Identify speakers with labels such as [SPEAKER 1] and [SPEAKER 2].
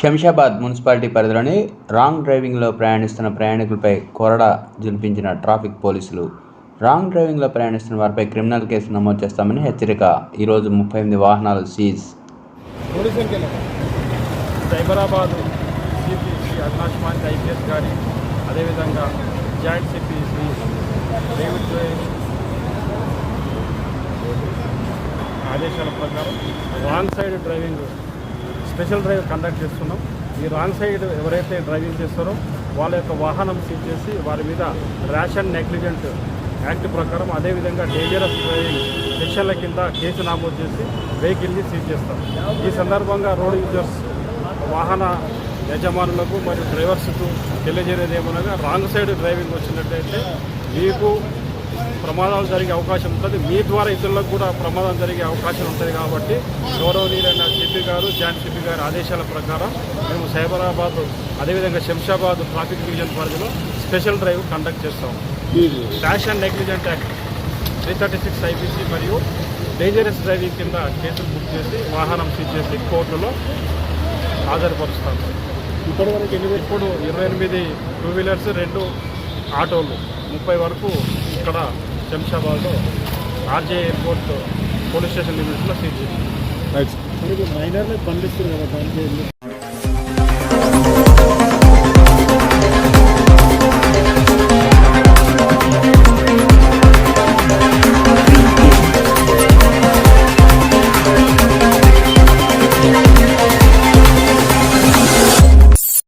[SPEAKER 1] Shamshabad municipality పరిధిలోని wrong డ్రైవింగ్లో ప్రయాణిస్తున్న ప్రయాణికులపై కొరడా జులిపించిన ట్రాఫిక్ పోలీసులు. రాంగ్ డ్రైవింగ్లో ప్రయాణిస్తున్న వారిపై క్రిమినల్ కేసు నమోదు చేస్తామని హెచ్చరిక. ఈరోజు ముప్పై ఎనిమిది వాహనాలు seize.
[SPEAKER 2] Cyberabad CP Shri Avinash IPS గారి అదేవిధంగా జాయింట్ సిపి శ్రీ డేవిడ్ ఆదేశాల ప్రకారం wrong side driving special drive conduct చేస్తున్నాం. ఈ రాంగ్ సైడ్ ఎవరైతే డ్రైవింగ్ చేస్తారో వాళ్ళ యొక్క వాహనం సీజ్ చేసి వారి మీద ర్యాష్ అండ్ నెగ్లిజెంట్ యాక్ట్ ప్రకారం అదేవిధంగా డేంజరస్ డ్రైవింగ్ సెక్షన్ల కింద కేసు నమోదు చేసి వెహికల్ని సీజ్ చేస్తాం. ఈ సందర్భంగా రోడ్ యూజర్స్ వాహన యజమానులకు మరియు డ్రైవర్స్కు తెలియజేయలేదు ఏమనగా రాంగ్ సైడ్ డ్రైవింగ్ వచ్చినట్టయితే మీకు ప్రమాదాలు జరిగే అవకాశం ఉంటుంది. మీ ద్వారా ఇతరులకు కూడా ప్రమాదం జరిగే అవకాశం ఉంటుంది కాబట్టి గౌరవనీయులైన సిపి గారు జాయింట్ సిపి గారి ఆదేశాల ప్రకారం మేము సైబరాబాద్ అదేవిధంగా శంషాబాద్ ట్రాఫిక్ డివిజన్ పరిధిలో స్పెషల్ డ్రైవ్ కండక్ట్ చేస్తాం. Rash and negligent act three thirty six IPC మరియు డేంజరస్ డ్రైవింగ్ కింద కేసులు బుక్ చేసి వాహనం సీజ్ చేసి కోర్టులో హాజరుపరుస్తాం. ఇప్పటివరకు ఎనిమిది ఇప్పుడు ఇరవై ఎనిమిది టూ వీలర్స్ రెండు ఆటోలు ముప్పై వరకు ఇక్కడ శంషాబాద్లో ఆర్జే ఎయిర్పోర్ట్ పోలీస్ స్టేషన్ లిమిట్స్లో సీజ్ చేసింది మైనర్లకు పండిస్తుంది కదా